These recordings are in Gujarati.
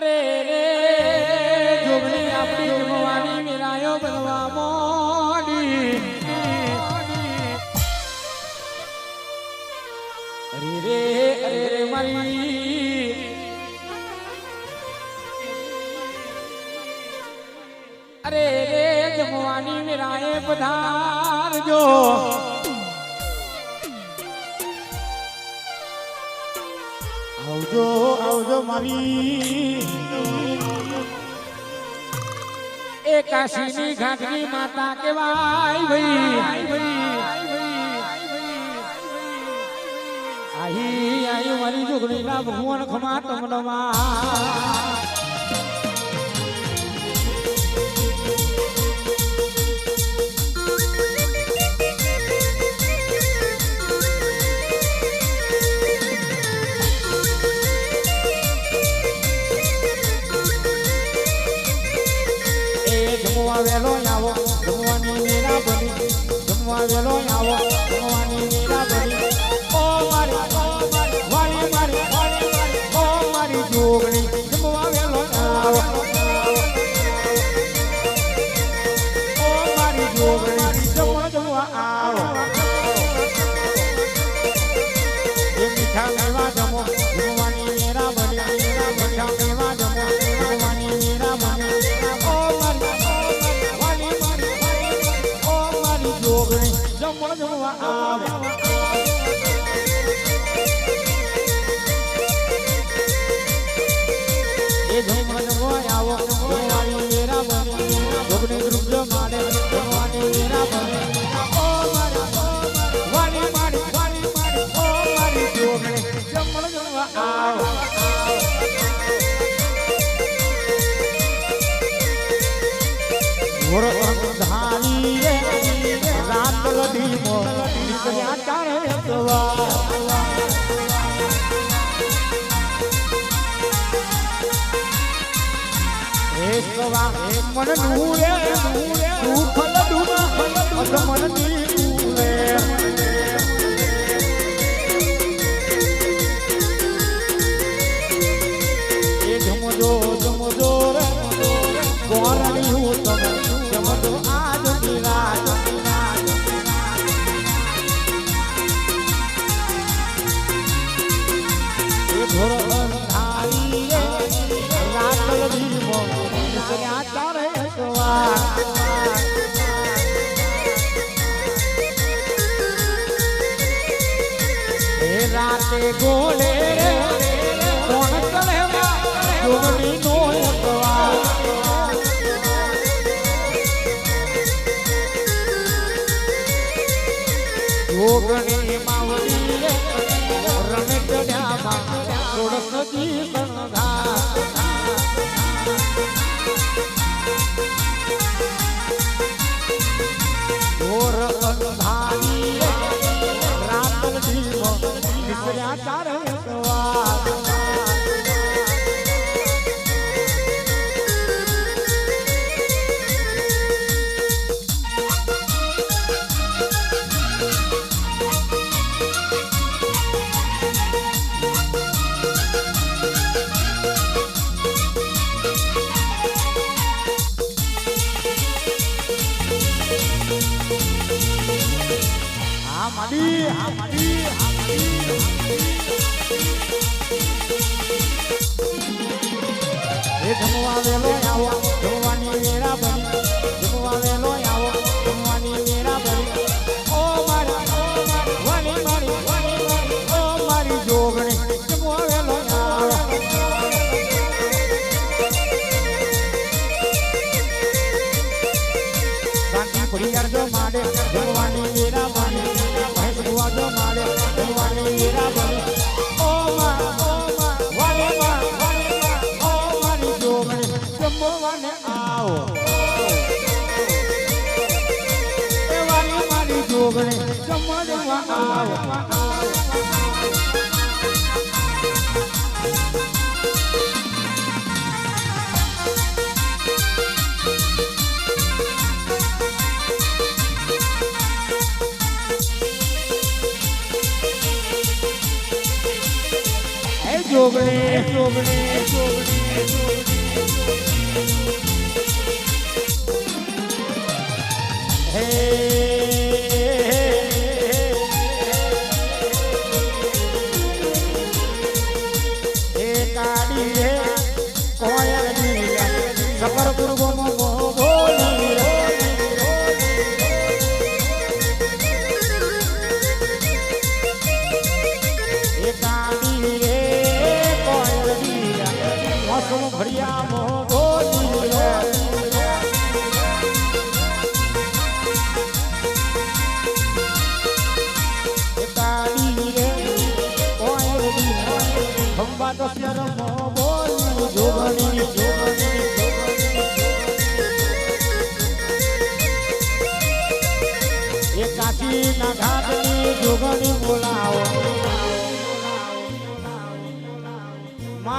અરે રે જોગણી આપણી જમવાની મિરાયો બનવા મોડી. અરે રે અરે રે મારી. અરે રે, જમવાની મેરાએ પધારજો. આવજો આવજો મારી એ કાશીની ઘાટની માતા કેવાય ભાઈ. આહી આહી મારી જોગણીના ભગવાન ખમા તમનમાં રે રાત લડીમો નીકળ્યા ચારે સવાર હે મન નૂરે દુઃખ લડુમાં અધ મન નીરે એ જમજો જમજો રે ગોરણી હું તમે જમજો આજ નિરાજ એ નીકળ્યા ચારે સવાર રાતે ગોળે કોણ કળેવા જોગણી નો જોગણી માવડી રમે ચડ્યામાં થોડક જી સંઘા વેલો આવો. ને આવો? એવાની મારી જોગણી સમજવા આવો. જોગણી જોગણી જોગણી જોગણી. તું ભર્યા મોગો ભગવા તો પ્યારો મોગો જોગણી જોગણી કાશી ના ઘાટની જોગણી બોલાવો.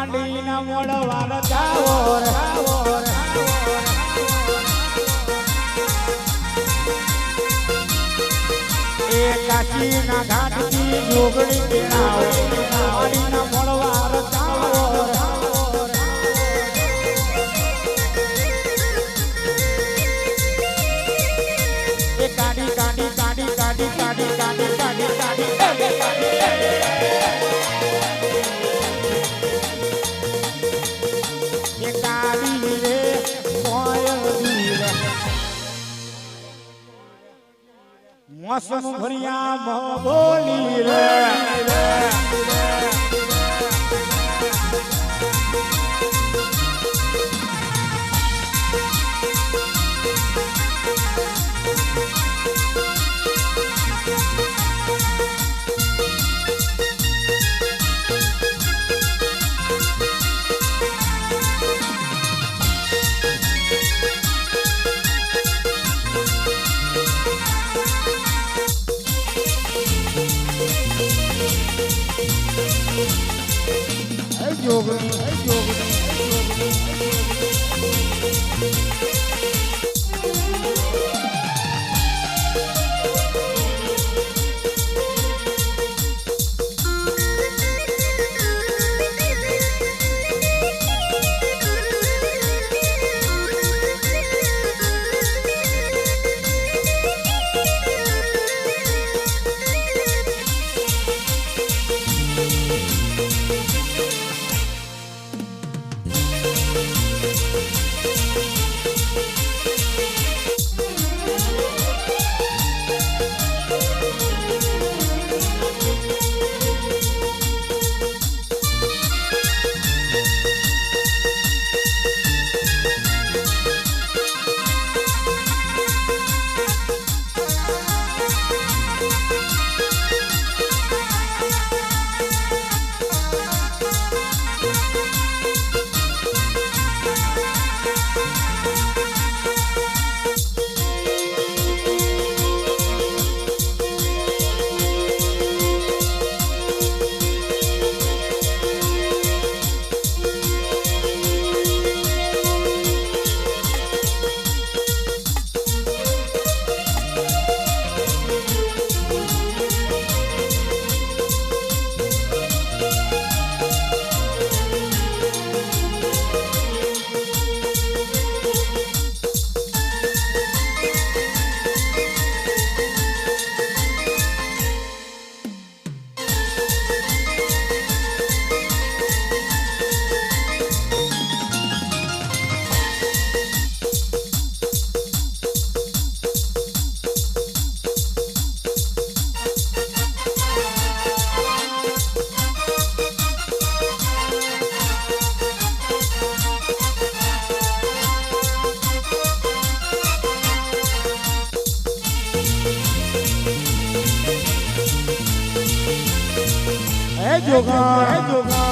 માંડીના મોડવાર જાવો રાવો જોગડી પીણાવો માંડીના મોસમ ભર્યા બોલી રે. जोगान